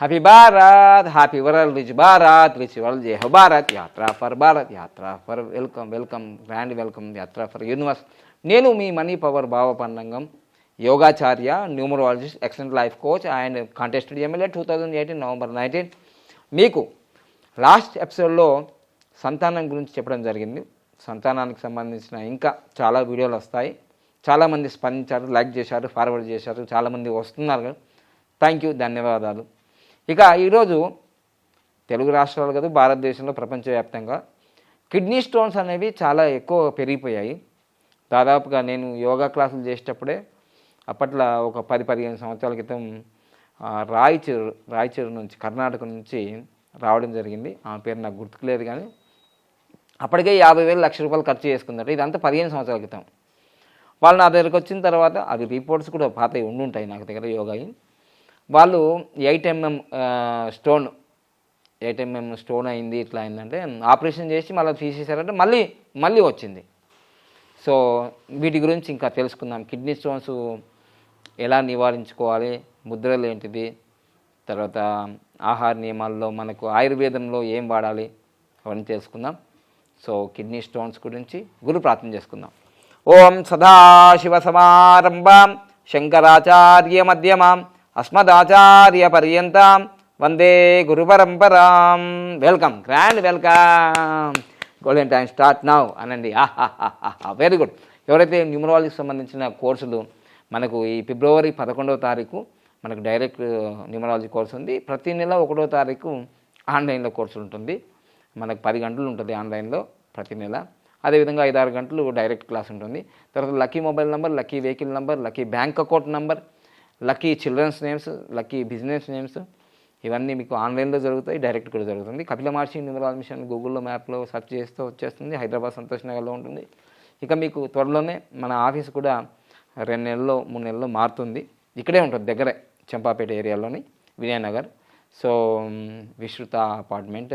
Happy Bharat happy world rich Bharat rich world జై హో Bharat Yatra for Bharat Yatra for welcome welcome grand welcome Yatra for universe నేను మీ money power భావపన్నంగం Yogacharya numerologist excellent life coach and contested MLA two thousand eighteen November nineteen మీకు last ఎపిసోడ్లో సంతానం గురించి చెప్పడం జరిగింది. సంతానానికి సంబంధించిన ఇంకా చాలా వీడియోలు వస్తాయి. చాలామంది స్పందించారు లైక్ చేశారు ఫార్వర్డ్ చేశారు చాలామంది వస్తున్నారు. థ్యాంక్ యూ ధన్యవాదాలు. ఇక ఈరోజు తెలుగు రాష్ట్రాలు కాదు భారతదేశంలో ప్రపంచవ్యాప్తంగా కిడ్నీ స్టోన్స్ అనేవి చాలా ఎక్కువ పెరిగిపోయాయి. దాదాపుగా నేను యోగా క్లాసులు చేసేటప్పుడే అప్పట్లో ఒక పది పదిహేను సంవత్సరాల క్రితం రాయచూరు రాయచూరు నుంచి కర్ణాటక నుంచి రావడం జరిగింది. ఆ పేరు నాకు గుర్తుకులేదు కానీ అప్పటికే యాభై వేలు లక్ష రూపాయలు ఖర్చు చేసుకుందట ఇదంతా పదిహేను సంవత్సరాల క్రితం. వాళ్ళు నా దగ్గరకు వచ్చిన తర్వాత అది రిపోర్ట్స్ కూడా పాతవి ఉండుంటాయి నాకు దగ్గర యోగా వాళ్ళు eight MM stone eight MM stone అయింది ఇట్లా అయిందంటే ఆపరేషన్ చేసి మళ్ళీ తీసేసారంటే మళ్ళీ మళ్ళీ వచ్చింది. సో వీటి గురించి ఇంకా తెలుసుకుందాం. కిడ్నీ స్టోన్స్ ఎలా నివారించుకోవాలి ముద్రలు ఏంటిది తర్వాత ఆహార నియమాల్లో మనకు ఆయుర్వేదంలో ఏం వాడాలి అవన్నీ తెలుసుకుందాం. సో కిడ్నీ స్టోన్స్ గురించి గురు ప్రార్థన చేసుకుందాం. ఓం సదాశివ సమారంభాం శంకరాచార్య మధ్యమాం అస్మదాచార్య పర్యంతం వందే గురు పరంపరాం welcome grand welcome golden time start now అనండి వెరీ గుడ్ ఎవరైతే న్యూమరాలజీకి సంబంధించిన కోర్సులు మనకు ఈ ఫిబ్రవరి పదకొండవ తారీఖు మనకు డైరెక్ట్ న్యూమరాలజీ కోర్సు ఉంది. ప్రతి నెల ఒకటో తారీఖు ఆన్లైన్లో కోర్సు ఉంటుంది. మనకు పది గంటలు ఉంటుంది ఆన్లైన్లో ప్రతి నెల. అదేవిధంగా ఐదు ఆరు గంటలు డైరెక్ట్ క్లాస్ ఉంటుంది. తర్వాత lucky mobile number lucky vehicle number lucky bank account number lucky children's names lucky business names ఇవన్నీ మీకు ఆన్లైన్లో జరుగుతాయి డైరెక్ట్ కూడా జరుగుతుంది. కపిల మహర్షి న్యూమరాల్ మిషన్ గూగుల్లో మ్యాప్లో సెర్చ్ చేస్తూ వచ్చేస్తుంది హైదరాబాద్ సంతోష్ నగర్లో ఉంటుంది. ఇక మీకు త్వరలోనే మన ఆఫీస్ కూడా రెండు నెలల్లో మూడు నెలల్లో మారుతుంది. ఇక్కడే ఉంటుంది దగ్గరే Champapet ఏరియాలోని Vinayanagar. So Vishruta apartment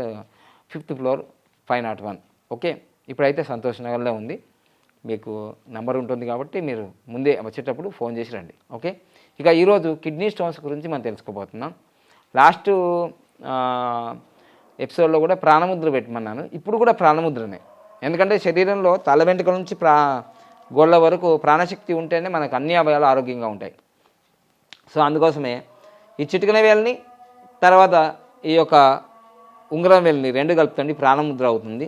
fifth floor five naught one. Okay? ఇప్పుడైతే సంతోష్ నగర్లో ఉంది. మీకు నంబర్ ఉంటుంది కాబట్టి మీరు ముందే వచ్చేటప్పుడు ఫోన్ చేసి రండి. ఓకే? ఇక ఈరోజు కిడ్నీ స్టోన్స్ గురించి మనం తెలుసుకోబోతున్నాం. లాస్ట్ ఎపిసోడ్లో కూడా ప్రాణముద్ర పెట్టమన్నాను. ఇప్పుడు కూడా ప్రాణముద్రనే. ఎందుకంటే శరీరంలో తల వెంట్రుకల నుంచి ప్రా గోళ్ళ వరకు ప్రాణశక్తి ఉంటేనే మనకు అన్ని అవయాలు ఆరోగ్యంగా ఉంటాయి. సో అందుకోసమే ఈ చిటికన వేలని తర్వాత ఈ యొక్క ఉంగరం వేలని రెండు కలుపుతండి ప్రాణముద్ర అవుతుంది.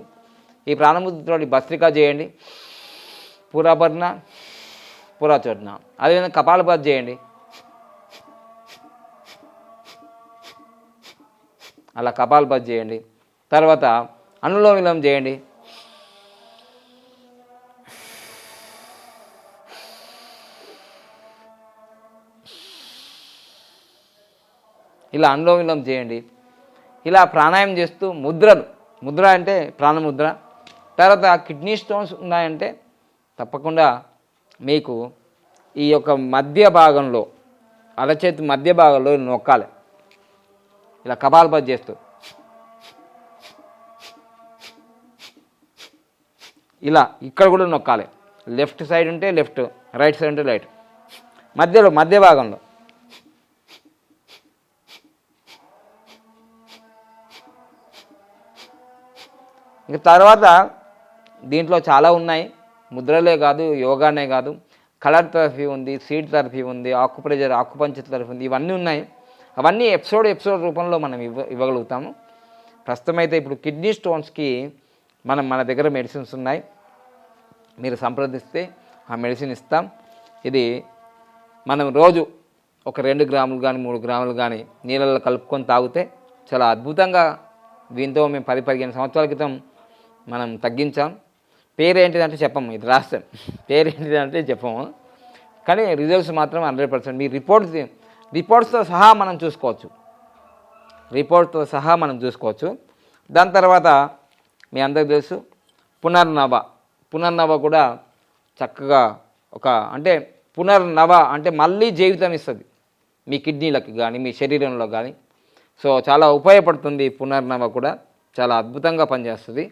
ఈ ప్రాణముద్రతోటి భస్త్రిక చేయండి. పురాభరణ పూరాచోటన అదేవిధంగా కపాలపాత్ చేయండి. అలా కపాల్పతి చేయండి. తర్వాత అనులోమ విలోమం చేయండి. ఇలా అనులోమ విలోమం చేయండి. ఇలా ప్రాణాయామం చేస్తూ ముద్రలు. ముద్ర అంటే ప్రాణముద్ర. తర్వాత కిడ్నీ స్టోన్స్ ఉన్నాయంటే తప్పకుండా మీకు ఈ యొక్క మధ్య భాగంలో అరచేతి మధ్య భాగంలో నొక్కాలి. ఇలా కపాలపతి చేస్తూ. ఇలా ఇక్కడ కూడా నొక్కాలి. లెఫ్ట్ సైడ్ ఉంటే లెఫ్ట్ రైట్ సైడ్ ఉంటే రైట్. మధ్యలో మధ్య భాగంలో. ఇక తర్వాత దీంట్లో చాలా ఉన్నాయి. ముద్రలే కాదు యోగానే కాదు. కలర్ థెరపీ ఉంది సీడ్ థెరపీ ఉంది ఆకుప్రెజర్ ఆకుపంచర్ థెరపీ ఉంది ఇవన్నీ ఉన్నాయి. అవన్నీ ఎపిసోడ్ ఎపిసోడ్ రూపంలో మనం ఇవ్వ ఇవ్వగలుగుతాము. ప్రస్తుతం అయితే ఇప్పుడు కిడ్నీ స్టోన్స్కి మనం మన దగ్గర మెడిసిన్స్ ఉన్నాయి. మీరు సంప్రదిస్తే ఆ మెడిసిన్ ఇస్తాం. ఇది మనం రోజు ఒక రెండు గ్రాములు కానీ మూడు గ్రాములు కానీ నీళ్ళల్లో కలుపుకొని తాగితే చాలా అద్భుతంగా దీంతో మేము పది పదిహేను సంవత్సరాల క్రితం మనం తగ్గించాం. పేరేంటిదంటే చెప్పము ఇది రాస్తాం. పేరేంటిదంటే చెప్పము. కానీ రిజల్ట్స్ మాత్రం హండ్రెడ్ పర్సెంట్. మీ రిపోర్ట్స్ రిపోర్ట్స్తో సహా మనం చూసుకోవచ్చు. రిపోర్ట్తో సహా మనం చూసుకోవచ్చు. దాని తర్వాత మీ అందరికి తెలుసు పునర్నవ. పునర్నవ కూడా చక్కగా ఒక అంటే పునర్నవ అంటే మళ్ళీ జీవితం ఇస్తుంది. మీ కిడ్నీలకు కానీ మీ శరీరంలో కానీ సో చాలా ఉపయోగపడుతుంది పునర్నవ కూడా. చాలా అద్భుతంగా పనిచేస్తుంది.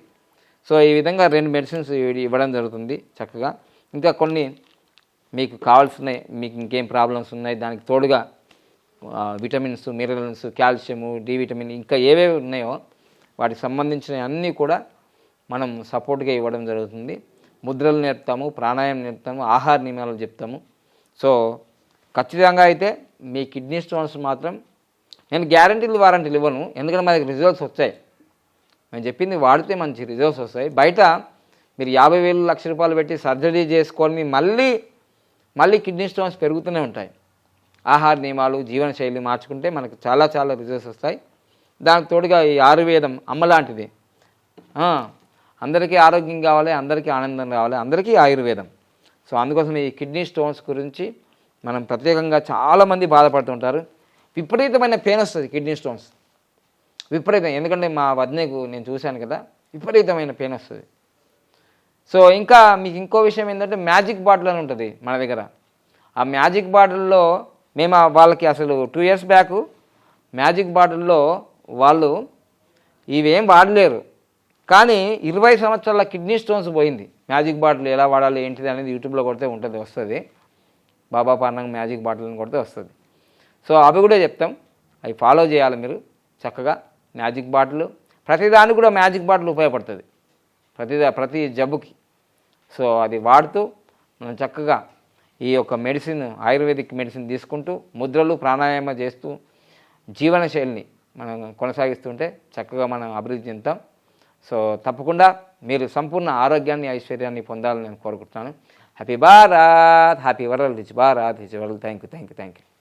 సో ఈ విధంగా రెండు మెడిసిన్స్ ఇవ్వడం జరుగుతుంది చక్కగా. ఇంకా కొన్ని మీకు కావాల్సినవి మీకు ఇంకేం ప్రాబ్లమ్స్ ఉన్నాయి దానికి తోడుగా vitamins minerals calcium D vitamin ఇంకా ఏవేవి ఉన్నాయో వాటికి సంబంధించిన అన్నీ కూడా మనం సపోర్ట్గా ఇవ్వడం జరుగుతుంది. ముద్రలు నేర్పుతాము ప్రాణాయామం నేర్పుతాము ఆహార నియమాలు చెప్తాము. సో ఖచ్చితంగా అయితే మీ కిడ్నీ స్టోన్స్ మాత్రం నేను గ్యారంటీలు వారంటీలు ఇవ్వను. ఎందుకంటే మా దగ్గర రిజల్ట్స్ వచ్చాయి. నేను చెప్పింది వాడితే మంచి రిజల్ట్స్ వస్తాయి. బయట మీరు యాభై వేలు లక్ష రూపాయలు పెట్టి సర్జరీ చేసుకొని మళ్ళీ మళ్ళీ కిడ్నీ స్టోన్స్ పెరుగుతూనే ఉంటాయి. ఆహార నియమాలు జీవనశైలి మార్చుకుంటే మనకు చాలా చాలా రిజల్ట్స్ వస్తాయి. దానికి తోడుగా ఈ ఆయుర్వేదం అమ్మ లాంటిది. అందరికీ ఆరోగ్యం కావాలి అందరికీ ఆనందం కావాలి అందరికీ ఆయుర్వేదం. సో అందుకోసం ఈ కిడ్నీ స్టోన్స్ గురించి మనం ప్రత్యేకంగా చాలామంది బాధపడుతుంటారు విపరీతమైన పెయిన్ వస్తుంది కిడ్నీ స్టోన్స్. విపరీతం ఎందుకంటే మా వదినకు నేను చూశాను కదా విపరీతమైన పెయిన్ వస్తుంది. సో ఇంకా మీకు ఇంకో విషయం ఏంటంటే మ్యాజిక్ బాటిల్ అని ఉంటుంది మన దగ్గర. ఆ మ్యాజిక్ బాటిల్లో మేము వాళ్ళకి అసలు టూ ఇయర్స్ బ్యాక్ మ్యాజిక్ బాటిల్లో వాళ్ళు ఇవేం వాడలేరు. కానీ ఇరవై సంవత్సరాల కిడ్నీ స్టోన్స్ పోయింది. మ్యాజిక్ బాటిల్ ఎలా వాడాలి ఏంటిది అనేది యూట్యూబ్లో కొడితే ఉంటుంది వస్తుంది. బాబా పార్నంగ్ మ్యాజిక్ బాటిల్ని కొడితే వస్తుంది. సో అవి కూడా చెప్తాం. అవి ఫాలో చేయాలి మీరు చక్కగా. మ్యాజిక్ బాటిల్ ప్రతిదానికి కూడా మ్యాజిక్ బాటిల్ ఉపయోగపడుతుంది. ప్రతి ప్రతి జబ్బుకి. సో అది వాడుతూ మనం చక్కగా ఈ యొక్క మెడిసిన్ ఆయుర్వేదిక్ మెడిసిన్ తీసుకుంటూ ముద్రలు ప్రాణాయామ చేస్తూ జీవనశైలిని మనం కొనసాగిస్తుంటే చక్కగా మనం అభివృద్ధి చెందుతాం. సో తప్పకుండా మీరు సంపూర్ణ ఆరోగ్యాన్ని ఐశ్వర్యాన్ని పొందాలని నేను కోరుకుంటున్నాను. Happy Bharat happy world rich Bharat rich world thank you thank you thank you